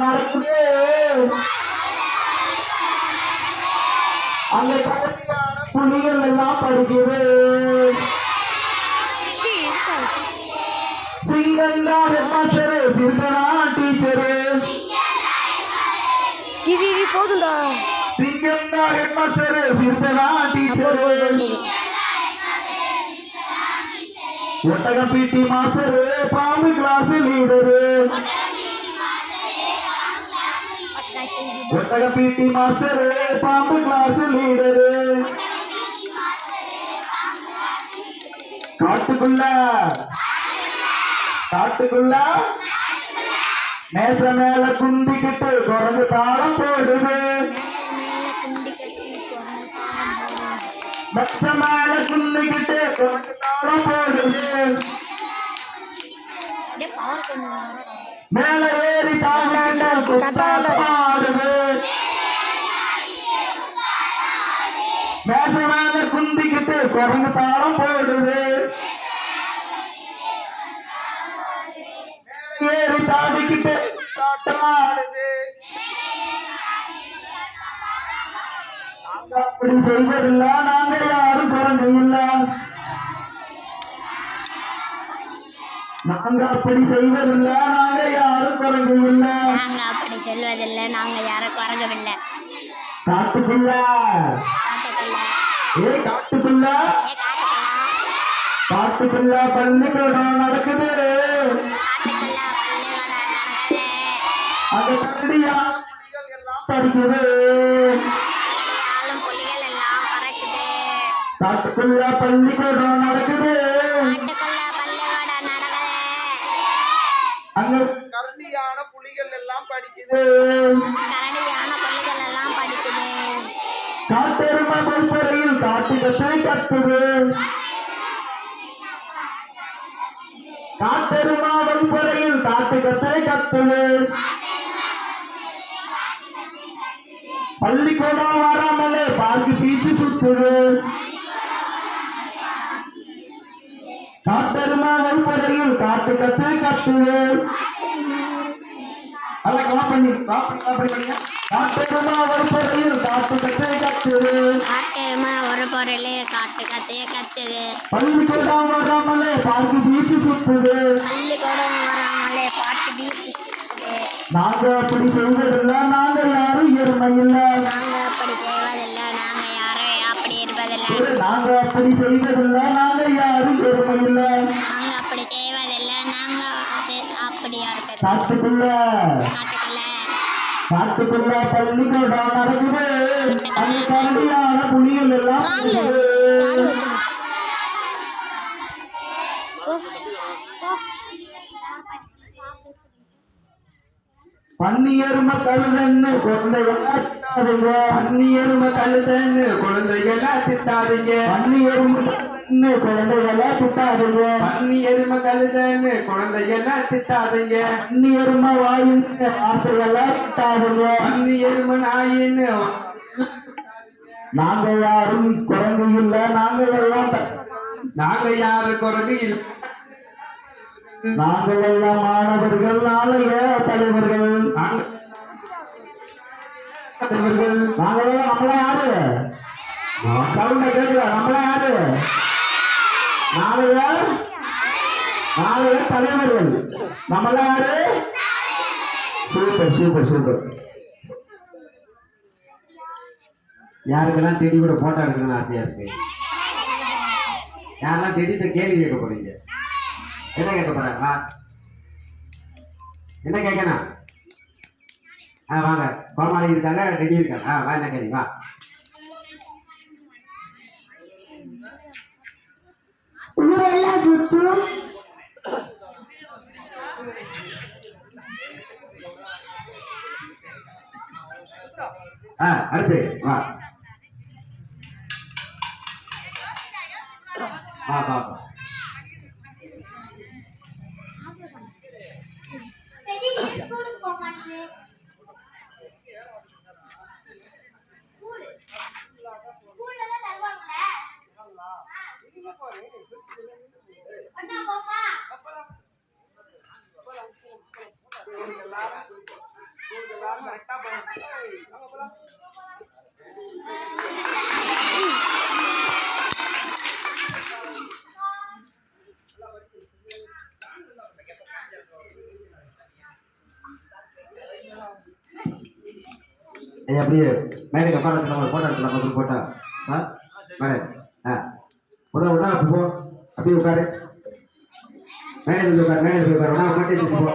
நடக்குது அங்க கடைசியான புலிகள் எல்லாம் படிக்குது சிங்கந்தா ஹெட்மாஸ்டரு சிந்தனா டீச்சரு கிவி போதும்டா. சிங்கந்தா ஹெட்மாஸ்டரு சிந்தனா டீச்சரு ஒட்டக பிடி மாஸ்டரு பாம்பு கிளாஸ் லீடரு ஒட்டக பிடி மாஸ்டர் பாம்பு கிளாஸ் லீடர். காட்டுக்குள்ள. காட்டுக்குள்ள. மேச மேல குந்திக்கிட்டு குரங்கு தாளம் போடுது. மேச மேல குந்திக்கிட்டு குரங்கு தாளம் போடுது. மேல ஏறி தாண்டிக்கிட்டு குத்தாட்டம் ஆடுது மேச மேல குந்திக்கிட்டு குரங்கு தாளம் போடுது. ஏறி குத்தாட்டம் ஆடுது. அப்படி செய்வதில்ல. நாங்க யாரும் குரங்கு இல்ல. நாங்க அப்படி செய்வதில்ல. நாங்க அப்படி சொல்வதில்லை. நாங்க யாரும் குறங்கவில்லை காட்டுக்குள்ள. ஏ காட்டுக்குள்ள. காட்டுக்குள்ள. பள்ளிக்கூடம் நடக்குது. அந்த கரடியா பறக்குது. காட்டுக்குள்ள பள்ளிக்கூடம் நடக்குது. படிக்குது. கரடியான புலிகள் எல்லாம் படிக்குது. காட்டெருமை பொறுப்பறையில் காட்டு கத்தை கத்துது காட்டெருமா வழிப்பறையில் காட்டு கத்தை கத்துது பள்ளிக்கூடம் வராமலே பார்க்கு பீச்சு சுத்துது காட்டெருமா வழிப்பறையில் காட்டு கத்தை கத்துது அல்ல கலாம் பண்ணி கலாம் பண்ணி காட்டு காட்டுமா ஒரு பொருள் காட்டு வராமலே சுத்துது. பள்ளிக்கூடம் வராமலே பாட்டு வீசுது நாங்க அப்படி செய்வதில்ல நாங்க யாரும் எருமை இல்ல நாங்க அப்படி செய்வதில்லை நாங்க யாரும் அப்படி இருப்பதில்லை. நாங்க அப்படி செய்வதில்ல நாங்க காட்டுக்குள்ள காட்டுக்குள்ள பள்ளிக்கூடம் நடக்குது. அந்த கரடியான புலிகள் எல்லாம் வாங்கல பன்னியரும பன்னி எருமை கழுதன்னு குழந்தைகளா திட்டாதீங்க பன்னி எருமை கழுதன்னு குழந்தைகளா திட்டாதீங்க பன்னியரும குழந்தைகளா திட்டாதீங்க பன்னி எருமை கழுதன்னு குழந்தைகளா திட்டாதீங்க பன்னி எருமை வாயின்னு வார்த்தைகளா திட்டாதீங்க பன்னி எருமை நாயின்னு நாங்க யாரும் குரங்கு இல்ல நாங்க எல்லாம் நாங்க யாரு குரங்கு இல்லை? நாங்கள் எல்லாம் மாணவர்கள் நாளைய தலைவர்கள். தலைவர்கள் நாங்கள் நம்மளா யாரு? சவுண்ட கேட்கல நம்மளா யாரு? நாளைய நாளைய தலைவர்கள். நம்மளா யாரு? Super super super. யாருக்கெல்லாம் தேடி கூட போட்டோ எடுக்கணும்னு ஆசையா இருக்கு? யாரெல்லாம் தேடி கேள்வி கேட்க போறீங்க? என்ன கேட்க போறாங்க? வா. என்ன கேட்கணும்? ஆ வாங்க. கோமாளி இருக்காங்க ரெடி இருக்காங்க. ஆ வா என்ன கேள்வி? வா. ஊரெல்லாம் சுற்றும் ஆ அடுத்து வா வா. கரெக்டா பண்ணுங்க ஐயா அப்படியே மேடைக்கு உட்கார நம்ம போட்டோ எடுத்து நம்ம போட்டோ ஆ? மேடம் ஆ. உடனே உடனே அப்படி போ. அப்படியே உட்காரு. மேடையில் உட்காரு மேடையில் உட்காரு. உடனே மாட்டேன்